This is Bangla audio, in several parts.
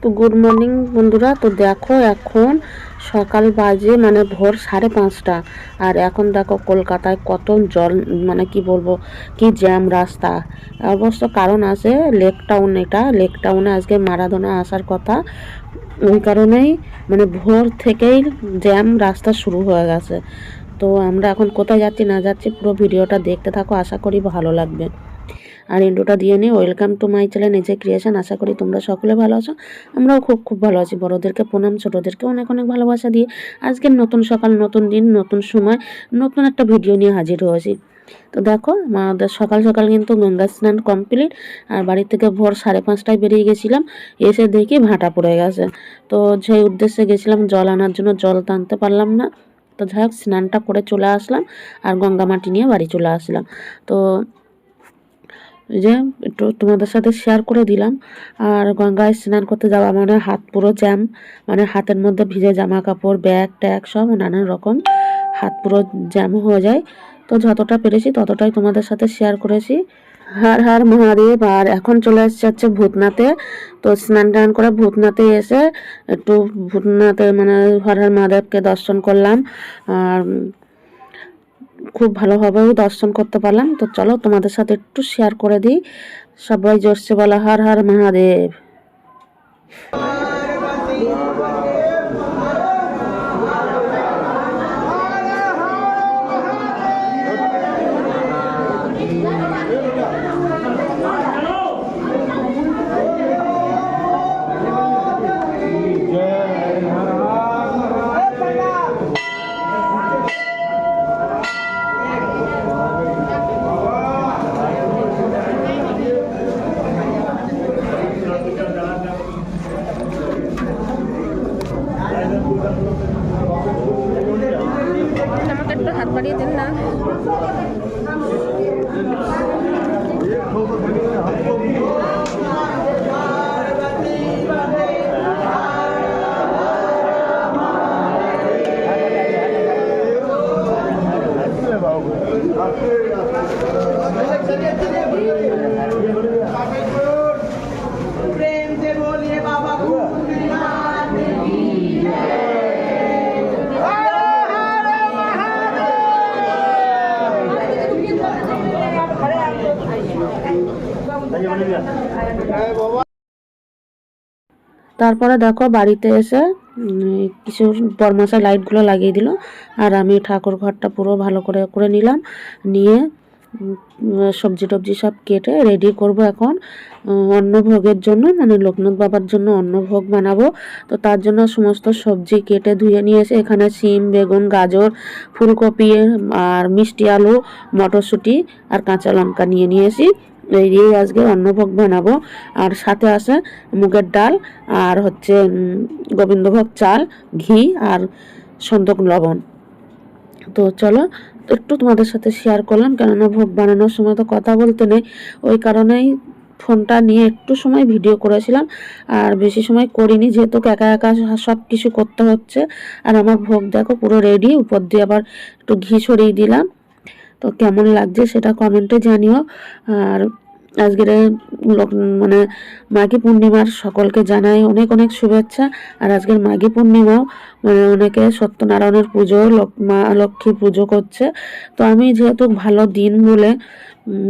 তো গুড মর্নিং বন্ধুরা, তো দেখো এখন সকাল বাজে মানে ভোর সাড়ে পাঁচটা। আর এখন দেখো কলকাতায় কত জল মানে কি বলব, কি জ্যাম রাস্তা। অবশ্য কারণ আছে, লেক টাউন এটা। লেক টাউনে আজকে মারাদোনা আসার কথা। ওই কারণেই মানে ভোর থেকেই জ্যাম রাস্তা শুরু হয়ে গেছে। তো আমরা এখন কোথায় যাচ্ছি না যাচ্ছি পুরো ভিডিওটা দেখতে থাকো, আশা করি ভালো লাগবে। আর ইন্ডোটা দিয়ে নিই ওয়েলকাম টু মাই চ্যানেল নিজে ক্রিয়েশন আশা করি তোমরা সকলে ভালো আছো। আমরাও খুব খুব ভালো আছি। বড়োদেরকে প্রণাম, ছোটোদেরকে অনেক অনেক ভালোবাসা দিয়ে আজকের নতুন সকাল, নতুন দিন, নতুন সময়, নতুন একটা ভিডিও নিয়ে হাজির হয়েছি। তো দেখো, আমাদের সকাল সকাল কিন্তু গঙ্গা স্নান কমপ্লিট আর বাড়ি থেকে ভোর সাড়ে পাঁচটায় বেরিয়ে গেছিলাম। এসে দেখি ভাটা পড়ে গেছে। তো সেই উদ্দেশ্যে গেছিলাম, জল আনার জন্য জল টানতে পারলাম না। তো যাই হোক, স্নানটা করে চলে আসলাম। আর গঙ্গা মাটি নিয়ে বাড়ি চলে আসলাম। তো যে একটু তোমাদের সাথে শেয়ার করে দিলাম। আর গঙ্গায় স্নান করতে যাওয়া মানে হাত পুরো জ্যাম মানে হাতের মধ্যে ভিজে জামা কাপড় ব্যাগ ট্যাগ সব নানান রকম হাত পুরো জ্যাম হয়ে যায়। তো যতটা পেরেছি ততটাই তোমাদের সাথে শেয়ার করেছি। হার হার মহাদেব, আর এখন চলে এসছে হচ্ছে ভূতনাথে। তো স্নান টান করে ভূতনাথে এসে একটু ভূতনাথে মানে হর হর মহাদেবকে দর্শন করলাম। আর খুব ভালোভাবেও দর্শন করতে পারলাম। তো চলো তোমাদের সাথে একটু শেয়ার করে দিই। সবাই জোরসে বলা, হর হর, মহাদেব। একটু হাত বাড়িয়ে দিন না। তারপরে দেখো বাড়িতে এসে কিছু বরমাসা লাইটগুলো লাগিয়ে দিল। আর আমি ঠাকুর ঘরটা পুরো ভালো করে করে নিলাম। নিয়ে সবজি টবজি সব কেটে রেডি করব এখন। অন্নভোগের জন্য মানে লোকনাথ বাবার জন্য অন্নভোগ বানাবো। তো তার জন্য সমস্ত সবজি কেটে ধুয়ে নিয়ে এসে এখানে সিম বেগুন, গাজর, ফুলকপি, আর মিষ্টি আলু, মটরশুঁটি, আর কাঁচা লঙ্কা নিয়ে নিয়েছি দিয়েই আজকে অন্নভোগ বানাবো। আর সাথে আছে মুগের ডাল আর হচ্ছে গোবিন্দভোগ চাল, ঘি আর সন্দক লবণ। তো চলো, একটু তোমাদের সাথে শেয়ার করলাম, কেননা ভোগ বানানোর সময় তো কথা বলতে নেই। ওই কারণেই ফোনটা নিয়ে একটু সময় ভিডিও করেছিলাম, আর বেশি সময় করিনি, যেহেতু একা একা সব কিছু করতে হচ্ছে। আর আমার ভোগ দেখো পুরো রেডি উপর দিয়ে আবার একটু ঘি ছড়িয়ে দিলাম। তো কেমন লাগছে সেটা কমেন্টে জানিও। আর আজকের মানে মাঘী পূর্ণিমার সকলকে জানাই অনেক অনেক শুভেচ্ছা। আর আজকের মাঘী পূর্ণিমাও মানে অনেকে সত্যনারায়ণের পুজো মা লক্ষ্মী পুজো করছে। তো আমি যেহেতু ভালো দিন বলে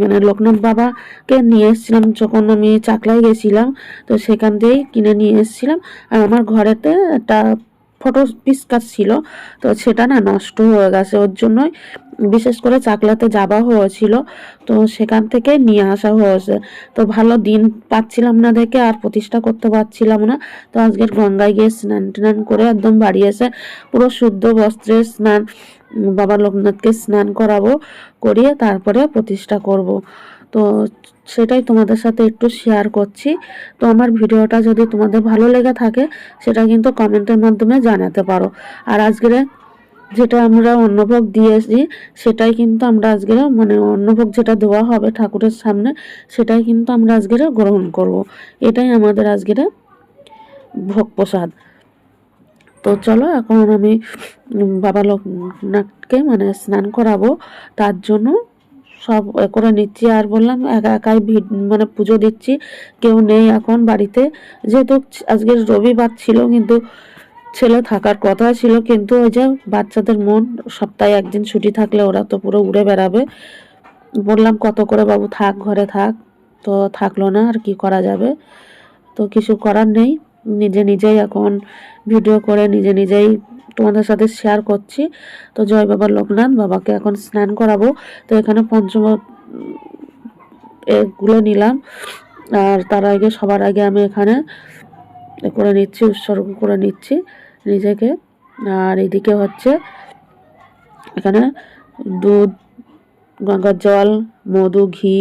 মানে লোকনাথ বাবাকে নিয়ে এসেছিলাম যখন আমি চাকলায় গেছিলাম, তো সেখান দিয়েই কিনে নিয়ে এসেছিলাম। আর আমার ঘরেতে একটা ফটো পিসকার ছিল, তো সেটা না নষ্ট হয়ে গেছে। ওর জন্যই বিশেষ করে চাকলাতে যাওয়া হয়েছিল, তো সেখান থেকে নিয়ে আসা হয়েছে। তো ভালো দিন পাচ্ছিলাম না দেখে আর প্রতিষ্ঠা করতে পারছিলাম না। তো আজকের গঙ্গায় গিয়ে স্নান টান করে একদম বাড়ি এসে পুরো শুদ্ধ বস্ত্রে স্নান, বাবা লোকনাথকে স্নান করাবো, করিয়ে তারপরে প্রতিষ্ঠা করব। তো সেটাই তোমাদের সাথে একটু শেয়ার করছি। তো আমার ভিডিওটা যদি তোমাদের ভালো লেগে থাকে, সেটা কিন্তু কমেন্টের মাধ্যমে জানাতে পারো। আর আজকের যেটা আমরা অন্নভোগ দিয়েছি, সেটাই কিন্তু আমরা আজকে মানে অন্নভোগ যেটা দেওয়া হবে ঠাকুরের সামনে, সেটাই কিন্তু আমরা আজকে গ্রহণ করব। এটাই আমাদের আজকের ভোগ প্রসাদ। তো চলো, এখন আমি বাবা লোকনাথকে মানে স্নান করাবো, তার জন্য সব করে নিচ্ছি আর বললাম, একা একাই ভিড় মানে পুজো দিচ্ছি, কেউ নেই এখন বাড়িতে। যেহেতু আজকে রবিবার ছিল, কিন্তু ছেলে থাকার কথা ছিল, কিন্তু ওই যে বাচ্চাদের মন, সপ্তাহে একদিন ছুটি থাকলে ওরা তো পুরো উড়ে বেড়াবে। বললাম, কত করে বাবু, থাক, ঘরে থাক। তো থাকল না, আর কি করা যাবে? তো কিছু করার নেই, নিজে নিজেই এখন ভিডিও করে নিজে নিজেই তোমাদের সাথে শেয়ার করছি। তো জয় বাবা লোকনাথ বাবাকে এখন স্নান করাবো। তো এখানে পঞ্চম এগুলো নিলাম। আর তার আগে সবার আগে আমি এখানে করে নিচ্ছি, উৎসর্গ করে নিচ্ছি নিজেকে। আর এদিকে হচ্ছে এখানে দুধ, গঙ্গার জল, মধু, ঘি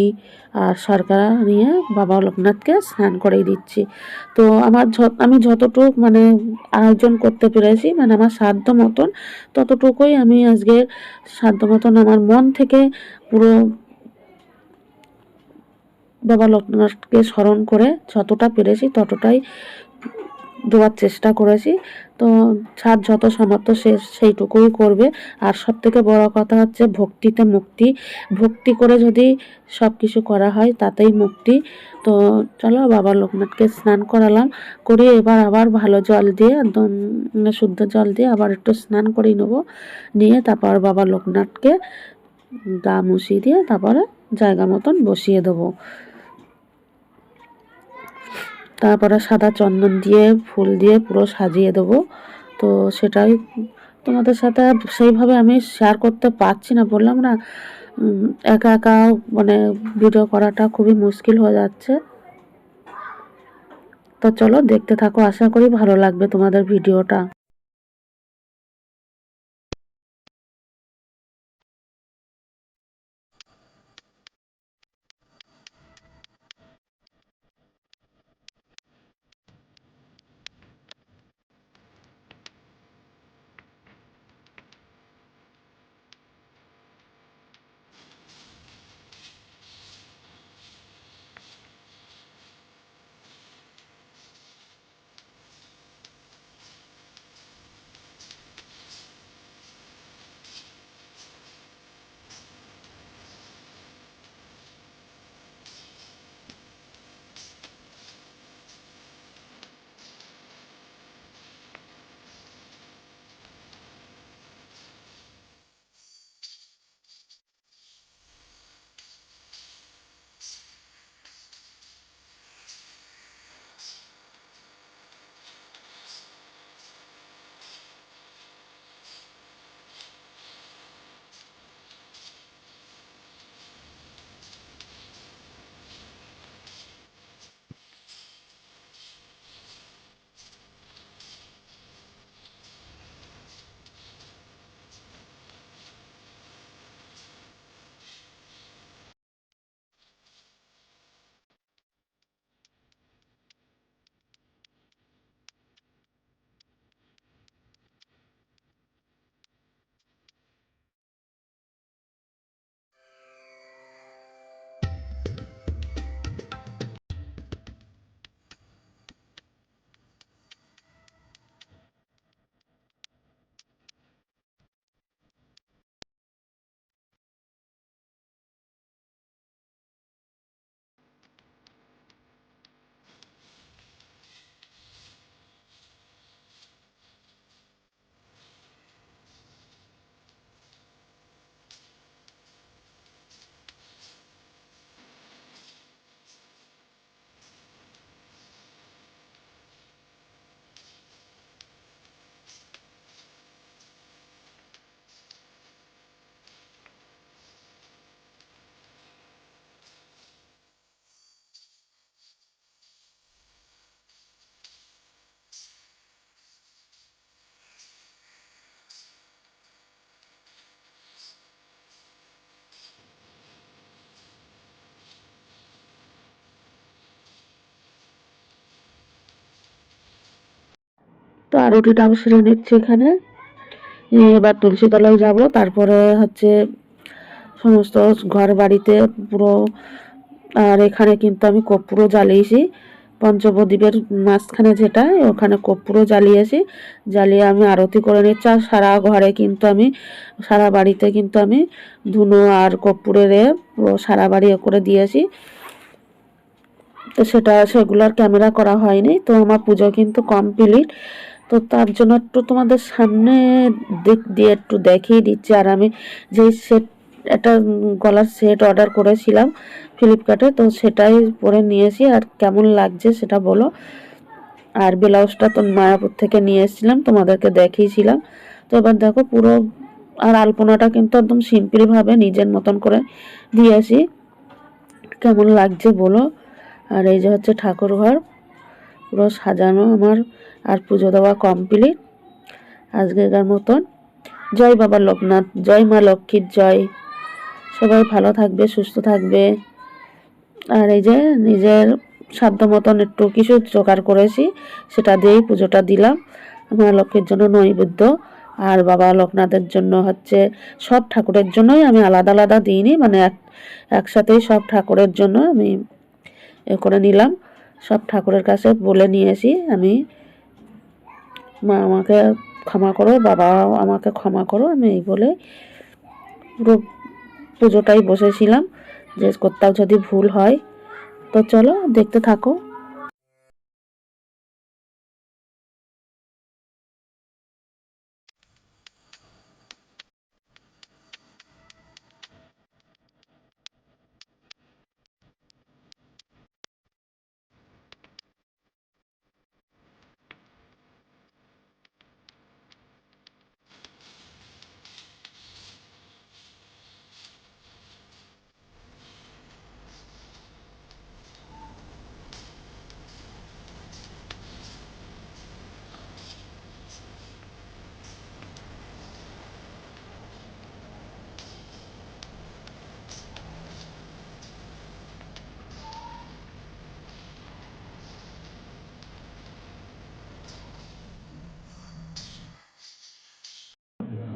আর সরকার নিয়ে বাবা লোকনাথকে স্নান করিয়ে দিচ্ছি। তো আমার আমি যতটুক মানে আয়োজন করতে পেরেছি মানে আমার সাধ্য মতন, ততটুকুই আমি আজকে সাধ্য মতন আমার মন থেকে পুরো বাবা লোকনাথকে স্মরণ করে যতটা পেরেছি ততটাই দেওয়ার চেষ্টা করেছি। তো ছাদ যত সামর্থ্য সে, সেইটুকুই করবে। আর সব থেকে বড় কথা হচ্ছে ভক্তিতে মুক্তি। ভক্তি করে যদি সব কিছু করা হয় তাতেই মুক্তি। তো চলো বাবা লোকনাথকে স্নান করালাম। করিয়ে এবার আবার ভালো জল দিয়ে, একদম শুদ্ধ জল দিয়ে আবার একটু স্নান করিয়ে নেব। নিয়ে তারপর বাবা লোকনাথকে গা মুছিয়ে দিয়ে তারপরে জায়গা মতন বসিয়ে দেবো। তারপরে সাদা চন্দন দিয়ে, ফুল দিয়ে পুরো সাজিয়ে দেবো। তো সেটাই তোমাদের সাথে সেইভাবে আমি শেয়ার করতে পারছি না। বললাম না একা একা মানে ভিডিও করাটা খুবই মুশকিল হয়ে যাচ্ছে। তো চলো দেখতে থাকো, আশা করি ভালো লাগবে তোমাদের ভিডিওটা তো আরতিটাও সেরে নিচ্ছি এখানে। এবার তুলসী তলায় যাব। তারপরে হচ্ছে সমস্ত ঘর বাড়িতে পুরো, আর এখানে কিন্তু আমি কর্পূরও জ্বালিয়েছি। পঞ্চপ্রদীপের মাঝখানে যেটা, ওখানে কর্পূরও জ্বালিয়েছি। জ্বালিয়ে আমি আরতি করে নিচ্ছি। আর সারা ঘরে কিন্তু আমি, সারা বাড়িতে কিন্তু আমি ধুনো আর কর্পূরের পুরো সারা বাড়ি করে দিয়েছি। তো সেটা সেগুলোর ক্যামেরা করা হয়নি। তো আমার পুজো কিন্তু কমপ্লিট। তো তার জন্য একটু তোমাদের সামনে দিক দিয়ে একটু দেখিয়ে দিচ্ছি। আর আমি যেই সেট একটা গলার সেট অর্ডার করেছিলাম ফ্লিপকার্টে তো সেটাই পরে নিয়েছি। আর কেমন লাগছে সেটা বলো। আর ব্লাউজটা তো মায়াপুর থেকে নিয়ে এসেছিলাম, তোমাদেরকে দেখিয়েছিলাম। তো এবার দেখো পুরো, আর আলপনাটা কিন্তু একদম সিম্পলভাবে নিজের মতন করে দিয়েছি কেমন লাগছে বলো। আর এই যে হচ্ছে ঠাকুর ঘর পুরো সাজানো আমার। আর পুজো দেওয়া কমপ্লিট আজকেকার মতন। জয় বাবা লোকনাথ, জয় মা লক্ষ্মীর জয়। সবাই ভালো থাকবে, সুস্থ থাকবে। আর এই যে নিজের সাধ্য মতন একটু কিছু জোগাড় করেছি, সেটা দিয়েই পুজোটা দিলাম। মা লক্ষ্মীর জন্য নৈবেদ্য আর বাবা লোকনাথের জন্য হচ্ছে সব ঠাকুরের জন্যই আমি আলাদা আলাদা দিইনি মানে এক, একসাথেই সব ঠাকুরের জন্য আমি এ করে নিলাম। সব ঠাকুরের কাছে বলে নিয়েছি আমি। মা আমাকে ক্ষমা করো বাবা আমাকে ক্ষমা করো, আমি এই বলে পুরো পুজোটাই বসেছিলাম যে কোথাও যদি ভুল হয়, তো চলো দেখতে থাকো।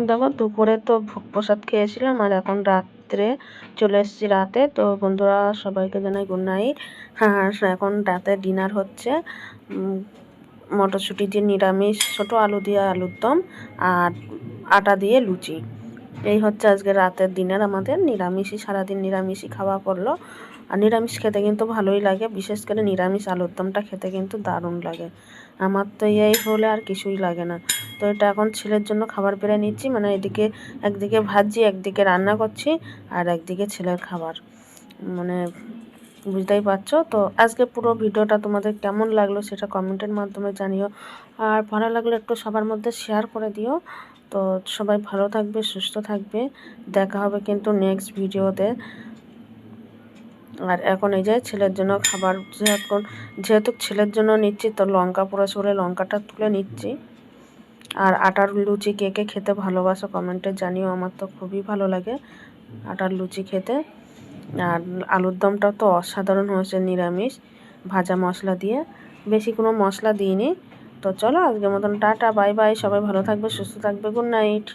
দেখো, দুপুরে তো ভোগ প্রসাদ খেয়েছিলাম আর এখন রাত্রে চলে এসেছি রাতে। তো বন্ধুরা, সবাইকে জানাই গুড নাইট হ্যাঁ এখন রাতে ডিনার হচ্ছে। মটরশুঁটি দিয়ে নিরামিষ, ছোটো আলু দিয়ে আলুর দম আর আটা দিয়ে লুচি। এই হচ্ছে আজকে রাতের ডিনার আমাদের নিরামিষই, সারাদিন নিরামিষই খাওয়া পড়ল আর নিরামিষ খেতে কিন্তু ভালোই লাগে। বিশেষ করে নিরামিষ আলুর দমটা খেতে কিন্তু দারুণ লাগে। আমার তো এই হলে আর কিছুই লাগে না। তো এটা এখন ছেলের জন্য খাবার বেড়ে নিচ্ছি মানে এদিকে একদিকে ভাজছি, একদিকে রান্না করছি, আর একদিকে ছেলের খাবার। মানে বুঝতেই পারছ? তো আজকে পুরো ভিডিওটা তোমাদের কেমন লাগল সেটা কমেন্টের মাধ্যমে জানিও। আর ভালো লাগলে একটু সবার মধ্যে শেয়ার করে দিও। তো সবাই ভালো থাকবে, সুস্থ থাকবে। দেখা হবে কিন্তু নেক্সট ভিডিওতে আর এখন এই যে ছেলের জন্য খাবার, যেহেতু যেহেতু ছেলের জন্য নিচ্ছি, তো লঙ্কা পুরো সরে লঙ্কাটা তুলে নিচ্ছি। আর আটার লুচি কে কে খেতে ভালোবাসো কমেন্টে জানিও, আমার তো খুবই ভালো লাগে আটার লুচি খেতে। আর আলুর দমটা তো অসাধারণ হয়েছে নিরামিষ, ভাজা মশলা দিয়ে। বেশি কোনো মশলা দিইনি। তো চলো আজকের মতন টাটা, বাই বাই, সবাই ভালো থাকবে, সুস্থ থাকবে গুড নাইট